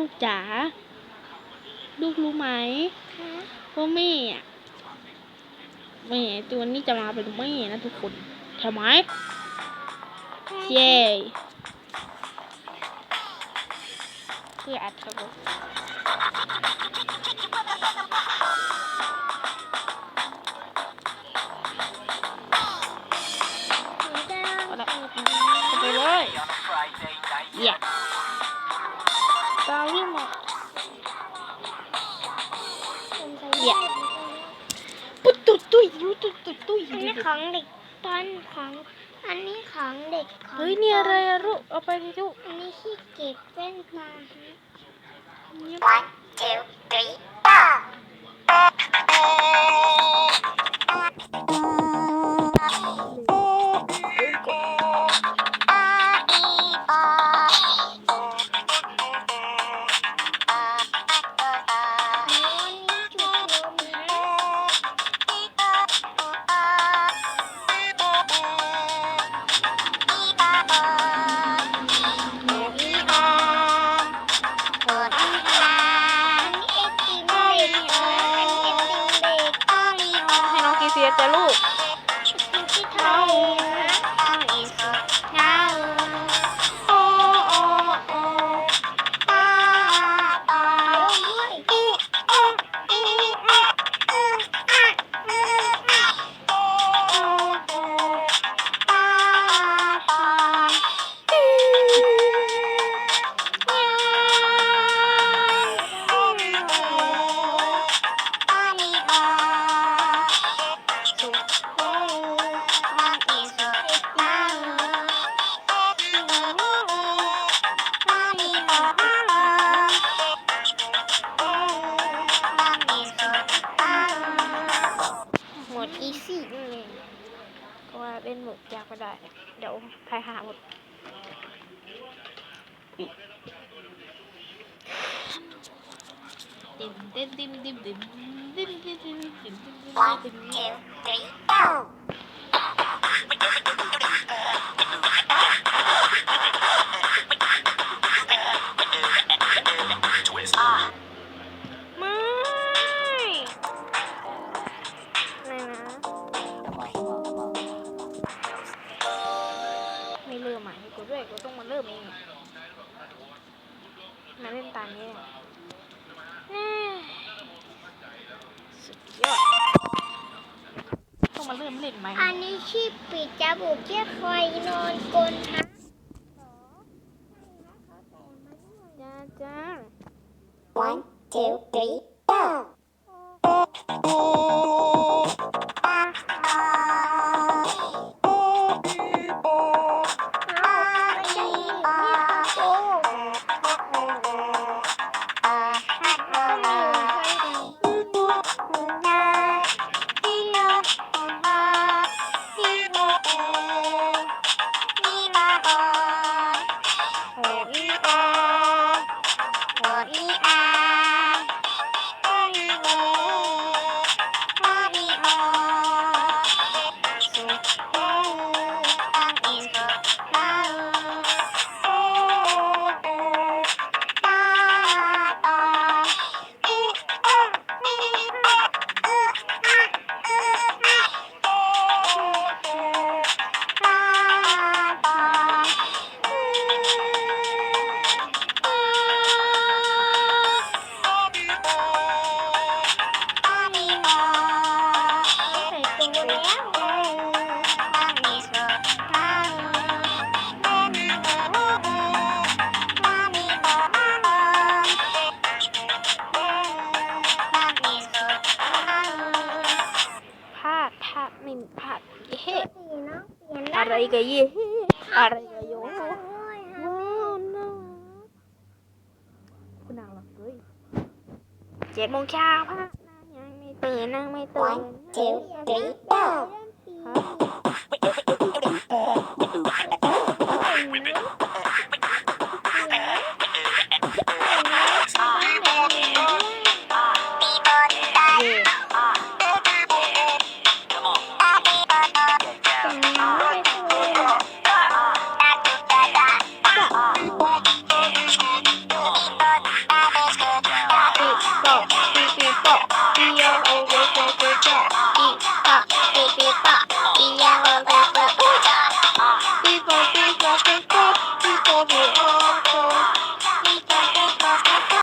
ลูกจ๋า ลูกรู้ไหมคะว่าแม่อะแม่ตัวนี้จะมาเป็นแม่นะทุกคนใช่ไหมเย้คืออัดครับผมหนูจะลองเอาละเปิดเข้าไปเลยเย้ ตาวิ่งมาผมใส่เหี้ยปุ๊ดตุ๊ดตุ้ยรู้ตุ๊ดตุ๊ดตุ้ยอันนี้ของเด็กตอนของ อันนี้ของเด็กของ เฮ้ยนี่อะไรอะลูกเอาไปดิลูก อันนี้ที่เก็บแว่นตาฮะ One, two, three, จ้ะลูกกินที่เท้า อีซี่นี่เองก็ว่าเล่นหมดยากไม่ได้ เดี๋ยวทายหาหมดดิมดิมดิมดิมดิมดิมดิมดิมดิมดิมดิม two, three, four. ไม่ มาเริ่มเล่นใหม่อันนี้ชื่อปิดจมูกเรียกคอยนอนกลนฮะจ้าจ้า One, two, three, พลาดพลาดไม่พลาดเฮ้อะไรกันเย่อะไรกันโยว้าวน่าคุณนางหลับด้วยเจ็ดโมงเช้าพระน ปีนั่งไม่ตรง one two three go